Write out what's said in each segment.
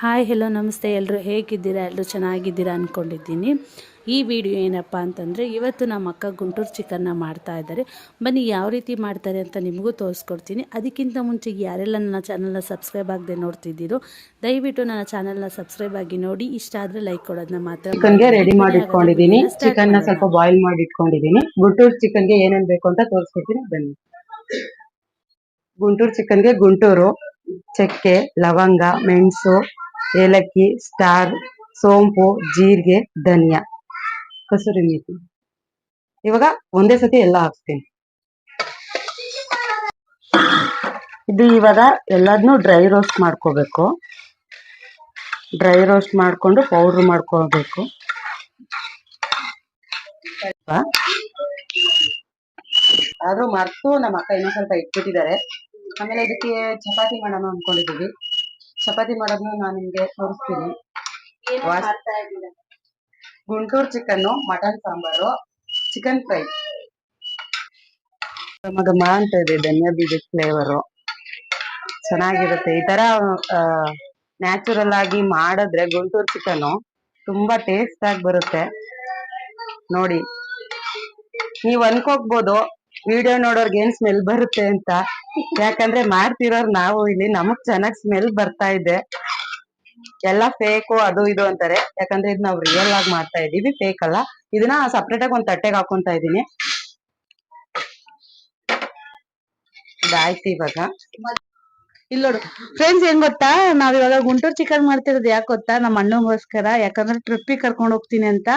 Hi hello ನಮಸ್ತೆ. ಎಲ್ಲರೂ ಹೇಗಿದ್ದೀರಾ? ಎಲ್ಲರೂ ಚೆನ್ನಾಗಿದ್ದೀರಾ ಅಂದ್ಕೊಂಡಿದ್ದೀನಿ ಈ ವಿಡಿಯೋ ಏನಪ್ಪ ಅಂತಂದರೆ ಇವತ್ತು ನಮ್ಮ ಅಕ್ಕ ಗುಂಟೂರು ಚಿಕನ್ನ ಮಾಡ್ತಾ ಇದ್ದಾರೆ. ಬನ್ನಿ ಯಾವ ರೀತಿ ಮಾಡ್ತಾರೆ ಅಂತ ನಿಮಗೂ ತೋರಿಸ್ಕೊಡ್ತೀನಿ. ಅದಕ್ಕಿಂತ ಮುಂಚೆ ಯಾರೆಲ್ಲ ನನ್ನ ಚಾನಲ್ನ ಸಬ್ಸ್ಕ್ರೈಬ್ ಆಗದೆ ನೋಡ್ತಿದ್ದೀರೋ ದಯವಿಟ್ಟು ನನ್ನ ಚಾನಲ್ನ ಸಬ್ಸ್ಕ್ರೈಬ್ ಆಗಿ ನೋಡಿ. ಇಷ್ಟ ಆದರೆ ಲೈಕ್ ಕೊಡೋದನ್ನ ಮಾತ್ರ ಚಿಕನ್ಗೆ ರೆಡಿ ಮಾಡಿ ಇಟ್ಕೊಂಡಿದ್ದೀನಿ ಚಿಕನ್ನ ಸ್ವಲ್ಪ ಬಾಯ್ಲ್ ಮಾಡಿ ಇಟ್ಕೊಂಡಿದ್ದೀನಿ ಗುಂಟೂರು ಚಿಕನ್ಗೆ ಏನೇನು ಬೇಕು ಅಂತ ತೋರಿಸ್ಕೊಡ್ತೀನಿ. ಬನ್ನಿ. ಗುಂಟೂರು ಚಿಕನ್ಗೆ ಗುಂಟೂರು ಚಕ್ಕೆ ಲವಂಗ ಮೆಣಸು ಏಲಕ್ಕಿ, ಸ್ಟಾರ್, ಸೋಂಪು, ಜೀರಿಗೆ, ಧನಿಯಾ. ಕಸೂರಿ ಮೇಥಿ ಇವಾಗ ಒಂದೇ ಸತಿ ಎಲ್ಲ ಹಾಕ್ತೀನಿ ಇದು ಇವಾಗ ಎಲ್ಲದನ್ನು ಡ್ರೈ ರೋಸ್ಟ್ ಮಾಡ್ಕೋಬೇಕು. ಡ್ರೈ ರೋಸ್ಟ್ ಮಾಡಿಕೊಂಡು ಪೌಡ್ರ್ ಮಾಡ್ಕೋಬೇಕು ಆದ್ರೂ ಮರ್ತು ನಮ್ಮ ಅಕ್ಕ ಇನ್ನೂ ಸ್ವಲ್ಪ ಇಟ್ಬಿಟ್ಟಿದ್ದಾರೆ. ಆಮೇಲೆ ಇದಕ್ಕೆ ಚಪಾತಿ ಮಾಡೋಣ ಅನ್ಕೊಂಡಿದೀವಿ ಚಪಾತಿ ಮಾಡೋದನ್ನ ನಾನು ನಿಮ್ಗೆ ತೋರಿಸ್ತೀನಿ. Guntur chicken mutton sambar chicken fry. ಘಮ ಅಂತ ಇದೆ ಧನಿಯಾ ಬೀಜದ ಫ್ಲೇವರು ಚೆನ್ನಾಗಿರುತ್ತೆ. ಈ ತರ ನ್ಯಾಚುರಲ್ ಆಗಿ ಮಾಡಿದ್ರೆ ಗುಂಟೂರು ಚಿಕನ್ ತುಂಬಾ ಟೇಸ್ಟ್ ಆಗಿ ಬರುತ್ತೆ. ನೋಡಿ ನೀವ್ ಅನ್ಕೋಬಹುದು ವಿಡಿಯೋ ನೋಡೋರ್ಗೆ ಏನ್ ಸ್ಮೆಲ್ ಬರುತ್ತೆ ಅಂತ. ಯಾಕಂದ್ರೆ ಮಾಡ್ತಿರೋರ್ ನಾವು ಇಲ್ಲಿ ನಮಗ್ ಚೆನ್ನಾಗ್ ಸ್ಮೆಲ್ ಬರ್ತಾ ಇದೆ. ಎಲ್ಲ ಫೇಕು ಅದು ಇದು ಅಂತಾರೆ. ಯಾಕಂದ್ರೆ ಇದು ನಾವು ರಿಯಲ್ ಆಗಿ ಮಾಡ್ತಾ ಇದೀವಿ ಫೇಕ್ ಅಲ್ಲ. ಇದನ್ನ ಸಪ್ರೇಟ್ ಆಗಿ ಒಂದ್ ತಟ್ಟೆಗೆ ಹಾಕೊಂತ ಇದೀನಿ ಇದಾಯ್ತು ಇವಾಗ. ಇಲ್ಲ ನೋಡು ಫ್ರೆಂಡ್ಸ್ ಏನ್ ಗೊತ್ತಾ? ನಾವ್ ಇವಾಗ ಗುಂಟೂರ್ ಚಿಕನ್ ಮಾಡ್ತಿರೋದು ಯಾಕೆ ಗೊತ್ತಾ? ನಮ್ಮ ಅಣ್ಣಗೋಸ್ಕರ. ಯಾಕಂದ್ರೆ ಟ್ರಿಪ್ಪಿಗೆ ಕರ್ಕೊಂಡು ಹೋಗ್ತೀನಿ ಅಂತ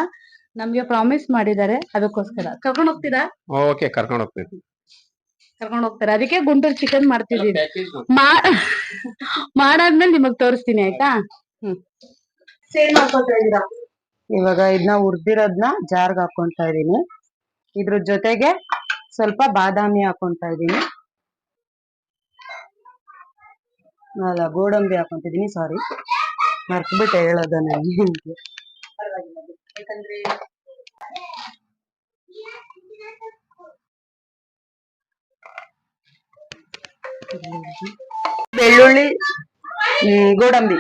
ನಮ್ಗೆ ಪ್ರಾಮಿಸ್ ಮಾಡಿದ್ದಾರೆ ಅದಕ್ಕೋಸ್ಕರ. ಕರ್ಕೊಂಡು ಹೋಗ್ತೀರಾ? ಓಕೆ, ಕರ್ಕೊಂಡು ಹೋಗ್ತೀನಿ. ಕರ್ಕೊಂಡು ಹೋಗ್ತಾರೆ. ಅದಕ್ಕೆ ಗುಂಟೂರ್ ಚಿಕನ್ ಮಾಡ್ತಿದೀವಿ ಮಾಡಾದ್ಮೇಲೆ ನಿಮಗ್ ತೋರಿಸ್ತೀನಿ ಆಯ್ತಾ? ಇವಾಗ ಇದನ್ನ ಹುರ್ದಿರೋದ್ನ ಜಾರ್ಗ್ ಹಾಕೊಂತಾ ಇದೀನಿ ಇದ್ರ ಜೊತೆಗೆ ಸ್ವಲ್ಪ ಬಾದಾಮಿ ಹಾಕೊಂತಾ ಇದೀನಿ ಅಲ್ಲ ಗೋಡಂಬಿ ಹಾಕೊಂತಿದೀನಿ ಸಾರಿ ಮರ್ತ್ಬಿಟ್ಟೆ ಹೇಳೋದನ್ನ ಬೆಳ್ಳುಳ್ಳಿ ಗೋಡಂಬಿ.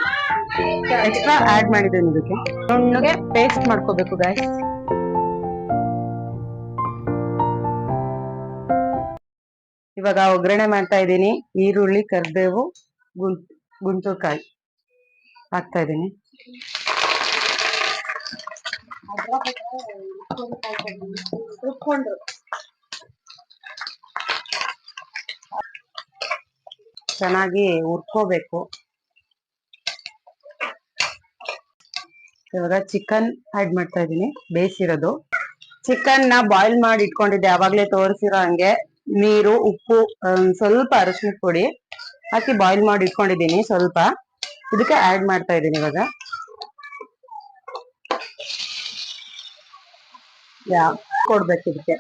ಎಕ್ಸ್ಟ್ರಾ ಆಡ್ ಮಾಡಿದ್ದೀನಿ ಇದಕ್ಕೆ. ನುಣ್ಣಗೆ ಪೇಸ್ಟ್ ಮಾಡ್ಕೋಬೇಕು ಗಾಯ್ಸ್ ಇವಾಗ ಒಗ್ಗರಣೆ ಮಾಡ್ತಾ ಇದ್ದೀನಿ. ಈರುಳ್ಳಿ, ಕರ್ಬೇವು ಗುಂಟೂರ್ಕಾಯಿ ಹಾಕ್ತಾ ಇದ್ದೀನಿ. ರುಬ್ಕೊಂಡ್ರು ಚೆನ್ನಾಗಿ ಹುರ್ಕೋಬೇಕು. ಇವಾಗ ಚಿಕನ್ ಆಡ್ ಮಾಡ್ತಾ ಇದ್ದೀನಿ, ಬೇಯಿಸಿರೋದು. ಚಿಕನ್ನ ಬಾಯ್ಲ್ ಮಾಡಿ ಇಟ್ಕೊಂಡಿದ್ದೆ ಅವಾಗ್ಲೇ ತೋರಿಸಿರೋ ಹಂಗೆ. ನೀರು, ಉಪ್ಪು ಸ್ವಲ್ಪ ಅರಶಿನ ಪುಡಿ ಹಾಕಿ ಬಾಯ್ಲ್ ಮಾಡಿ ಇಟ್ಕೊಂಡಿದ್ದೀನಿ ಸ್ವಲ್ಪ. ಇದಕ್ಕೆ ಆಡ್ ಮಾಡ್ತಾ ಇದ್ದೀನಿ ಇವಾಗ. ಯಾ, ಕೊಡ್ಬೇಕು ಇದಕ್ಕೆ.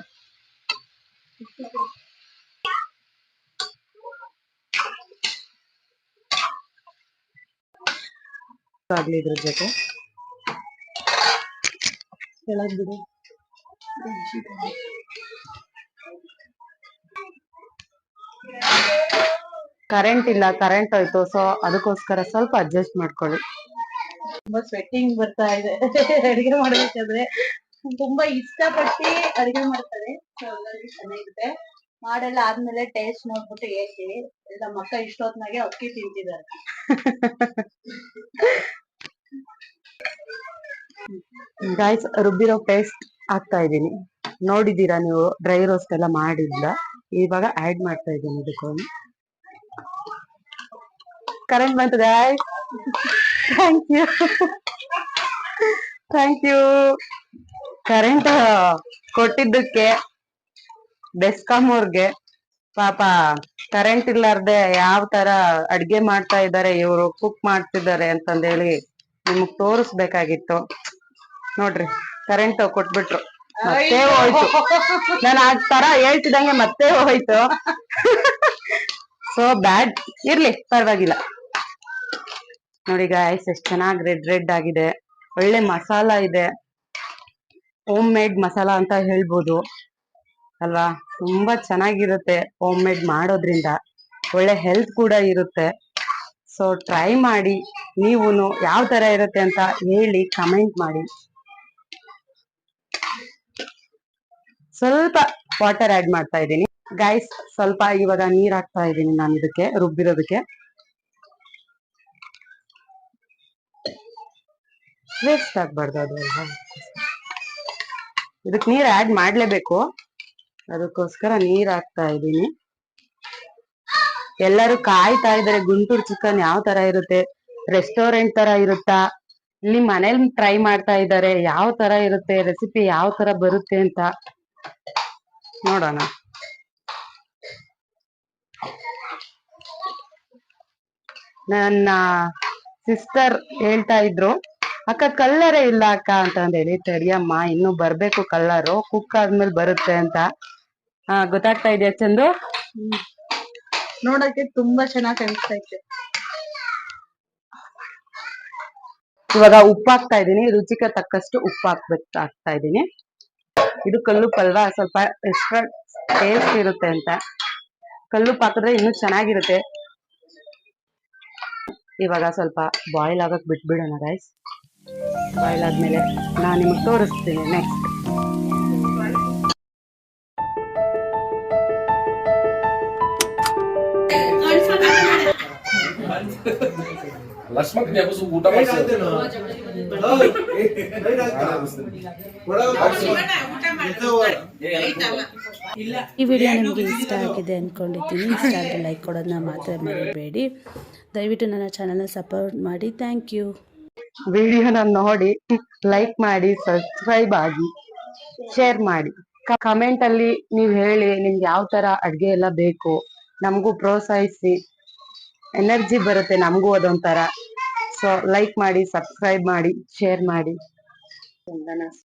ಆಗ್ಲಿ ಇದ್ರ ಜೊತೆ. ಕರೆಂಟ್ ಇಲ್ಲ, ಕರೆಂಟ್ ಹೋಯ್ತು ಸೊ ಅದಕ್ಕೋಸ್ಕರ ಸ್ವಲ್ಪ ಅಡ್ಜಸ್ಟ್ ಮಾಡ್ಕೊಳ್ಳಿ. ತುಂಬಾ ಸ್ವೆಟ್ಟಿಂಗ್ ಬರ್ತಾ ಇದೆ. ಅಡಿಗೆ ಮಾಡ್ಬೇಕಾದ್ರೆ ತುಂಬಾ ಇಷ್ಟಪಟ್ಟು ಅಡಿಗೆ ಮಾಡ್ತಾರೆ. ಚೆನ್ನಾಗಿರುತ್ತೆ ಮಾಡೆಲ್ಲ ಆದ್ಮೇಲೆ ಟೇಸ್ಟ್ ನೋಡ್ಬಿಟ್ಟು ಹೇಳ್ತೀವಿ ಎಲ್ಲ ಮಕ್ಕ ಇಷ್ಟೊತ್ನಾಗೆ ಅಕ್ಕಿ ತಿಂತಿದ್ದಾರೆ. ಗಾಯ್ಸ್ ರುಬ್ಬಿರೋ ಪೇಸ್ಟ್ ಹಾಕ್ತಾ ಇದ್ದೀನಿ. ನೋಡಿದ್ದೀರಾ ನೀವು? ಡ್ರೈ ರೋಸ್ಟ್ ಎಲ್ಲ ಮಾಡಿಲ್ಲ ಇವಾಗ ಆಡ್ ಮಾಡ್ತಾ ಇದ್ದೀನಿ ಇದಕ್ಕೊಂದು. ಕರೆಂಟ್ ಬಂತು guys thank you thank you current ಕೊಟ್ಟಿದ್ದಕ್ಕೆ ಬೆಸ್ಕಾಂ ಅವ್ರಿಗೆ. ಪಾಪ ಕರೆಂಟ್ ಇಲ್ಲಾರ್ದೆ ಯಾವ ತರ ಅಡ್ಗೆ ಮಾಡ್ತಾ ಇದ್ದಾರೆ, ಇವರು ಕುಕ್ ಮಾಡ್ತಿದ್ದಾರೆ ಅಂತಂದೇಳಿ ನಿಮಗ್ ತೋರಿಸ್ಬೇಕಾಗಿತ್ತು. ನೋಡ್ರಿ ಕರೆಂಟ್ ಕೊಟ್ಬಿಟ್ರು. ಮತ್ತೆ ಹೋಯ್ತು. ನಾನು ಆ ತರ ಹೇಳ್ತಿದಂಗೆ ಮತ್ತೆ ಹೋಯ್ತು. ಸೊ ಬ್ಯಾಡ್ ಇರ್ಲಿ ಪರವಾಗಿಲ್ಲ. ನೋಡಿ ಗಾಯ್ಸ್ ಎಷ್ಟ್ ಚೆನ್ನಾಗಿ ರೆಡ್ ರೆಡ್ ಆಗಿದೆ. ಒಳ್ಳೆ ಮಸಾಲ ಇದೆ. ಹೋಮ್ ಮೇಡ್ ಮಸಾಲ ಅಂತ ಹೇಳ್ಬೋದು. ಅಲ್ವಾ? ತುಂಬಾ ಚೆನ್ನಾಗಿರುತ್ತೆ ಹೋಮ್ ಮೇಡ್ ಮಾಡೋದ್ರಿಂದ. ಒಳ್ಳೆ ಹೆಲ್ತ್ ಕೂಡ ಇರುತ್ತೆ. ಸೊ ಟ್ರೈ ಮಾಡಿ ನೀವುನು ಯಾವ ತರ ಇರುತ್ತೆ ಅಂತ ಹೇಳಿ ಕಮೆಂಟ್ ಮಾಡಿ. ಸ್ವಲ್ಪ ವಾಟರ್ ಆಡ್ ಮಾಡ್ತಾ ಇದ್ದೀನಿ. ಗೈಸ್ ಸ್ವಲ್ಪ ಇವಾಗ ನೀರ್ ಹಾಕ್ತಾ ಇದ್ದೀನಿ ನಾನು ಇದಕ್ಕೆ, ರುಬ್ಬಿರೋದಕ್ಕೆ. ವೇಸ್ಟ್ ಆಗ್ಬಾರ್ದು ಅದು ಇದಕ್ಕೆ ನೀರ್ ಆಡ್ ಮಾಡ್ಲೇಬೇಕು. ಅದಕ್ಕೋಸ್ಕರ ನೀರ್ ಹಾಕ್ತಾ ಇದ್ದೀನಿ. ಎಲ್ಲರೂ ಕಾಯ್ತಾ ಇದಾರೆ ಗುಂಟೂರು ಚಿಕನ್ ಯಾವ ತರ ಇರುತ್ತೆ ರೆಸ್ಟೋರೆಂಟ್ ತರ ಇರುತ್ತಾ ಇಲ್ಲಿ ಮನೇಲಿ ಟ್ರೈ ಮಾಡ್ತಾ ಇದ್ದಾರೆ, ಯಾವ ತರ ಇರುತ್ತೆ ರೆಸಿಪಿ ಯಾವ ತರ ಬರುತ್ತೆ ಅಂತ. ನೋಡೋಣ. ನನ್ನ ಸಿಸ್ಟರ್ ಹೇಳ್ತಾ ಇದ್ರು ಅಕ್ಕ ಕಲ್ಲರೇ ಇಲ್ಲ ಅಕ್ಕ ಅಂತ ಹೇಳಿ ತಡಿಯಮ್ಮ ಇನ್ನು ಬರ್ಬೇಕು ಕಲ್ಲರು ಕುಕ್ ಆದ್ಮೇಲೆ ಬರುತ್ತೆ ಅಂತ. ಹಾ ಗೊತ್ತಾಗ್ತಾ ಇದೆಯಾ ಚಂದು? ನೋಡಕ್ಕೆ ತುಂಬಾ ಚೆನ್ನಾಗಿ ಇತ್ತು. ಇವಾಗ ಉಪ್ಪು ಹಾಕ್ತಾ ಇದೀನಿ ರುಚಿಗೆ ತಕ್ಕಷ್ಟು ಉಪ್ಪು ಹಾಕ್ಬೇಕು ಹಾಕ್ತಾ ಇದೀನಿ ಇದು ಕಲ್ಲು ಅಲ್ವಾ ಸ್ವಲ್ಪ ಎಕ್ಸ್ಟ್ರಾ ಟೇಸ್ಟ್ ಇರುತ್ತೆ ಅಂತ. ಕಲ್ಲು ಹಾಕಿದ್ರೆ ಇನ್ನೂ ಚೆನ್ನಾಗಿರುತ್ತೆ. ಇವಾಗ ಸ್ವಲ್ಪ ಬಾಯ್ಲ್ ಆಗಕ್ಕೆ ಬಿಟ್ಬಿಡೋಣ ರೈಸ್ ಬಾಯ್ಲ್ ಆದ್ಮೇಲೆ ನಾನು ನಿಮಗೆ ತೋರಿಸ್ತೀನಿ ನೆಕ್ಸ್ಟ್ ಊಟ ಮಾಡ್ತಾರೆ ಈ ವಿಡಿಯೋ ನಿಮಗೆ ಇಷ್ಟ ಆಗಿದೆ ಅಂದ್ಕೊಂಡಿದ್ದೀನಿ ಇಷ್ಟ ಆದರೆ ಲೈಕ್ ಕೊಡೋದನ್ನ ಮಾತ್ರ ಮರಿಬೇಡಿ. ದಯವಿಟ್ಟು ನನ್ನ ಚಾನಲ್ನ ಸಪೋರ್ಟ್ ಮಾಡಿ. ಥ್ಯಾಂಕ್ ಯು ವಿಡಿಯೋನ ನೋಡಿ ಲೈಕ್ ಮಾಡಿ ಸಬ್ಸ್ಕ್ರೈಬ್ ಆಗಿ ಶೇರ್ ಮಾಡಿ. ಕಮೆಂಟ್ ಅಲ್ಲಿ ನೀವು ಹೇಳಿ ನಿಮ್ಗೆ ಯಾವ ತರ ಅಡ್ಗೆ ಎಲ್ಲ ಬೇಕು ನಮಗೂ ಪ್ರೋತ್ಸಾಹಿಸಿ ಎನರ್ಜಿ ಬರುತ್ತೆ ನಮಗೂ ಅದೊಂಥರ. ಸೊ ಲೈಕ್ ಮಾಡಿ ಸಬ್ಸ್ಕ್ರೈಬ್ ಮಾಡಿ ಶೇರ್ ಮಾಡಿ.